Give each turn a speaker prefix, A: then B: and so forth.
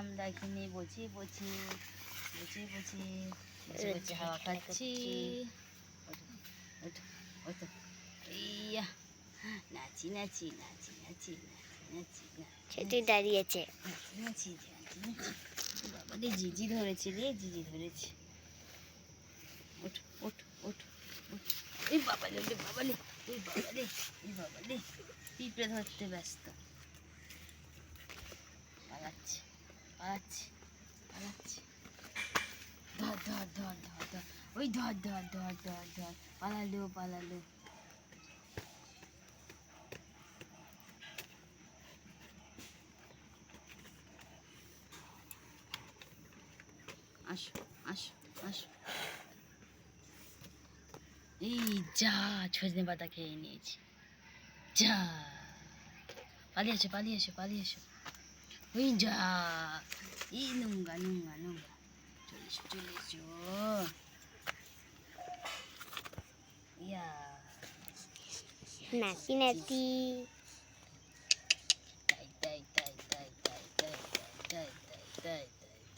A: আমরা এখানে বসে বসে বসে বসে বসে বসে হাওয়া খাচ্ছি। ইয়া নাচি নাচি নাচি নাচি নাচি নাচি
B: দাঁড়িয়েছে
A: নাচি বাবা রে জিজি ধরেছে রে জিজি ধরেছে। ওঠো ওঠো ওঠো ওঠো। এই বাবা রে বাবা রে এই বাবা রে এই বাবা রে পিঁপড়ে ধরতে ব্যস্ত পালাচ্ছে পালাচ্ছে ওই ধর ধর ধর ধর ধর। পালালো পালালো। আসো আসো আসো। এই যা, সজনে পাতা খেয়ে নিয়েছি। যা। পালিয়ে এসো পালিয়ে এসো পালিয়ে এসো। ওই যা। 이놈가 놈가 놈가.
B: 졸리쇼 졸리쇼 이야. 맛있네 띠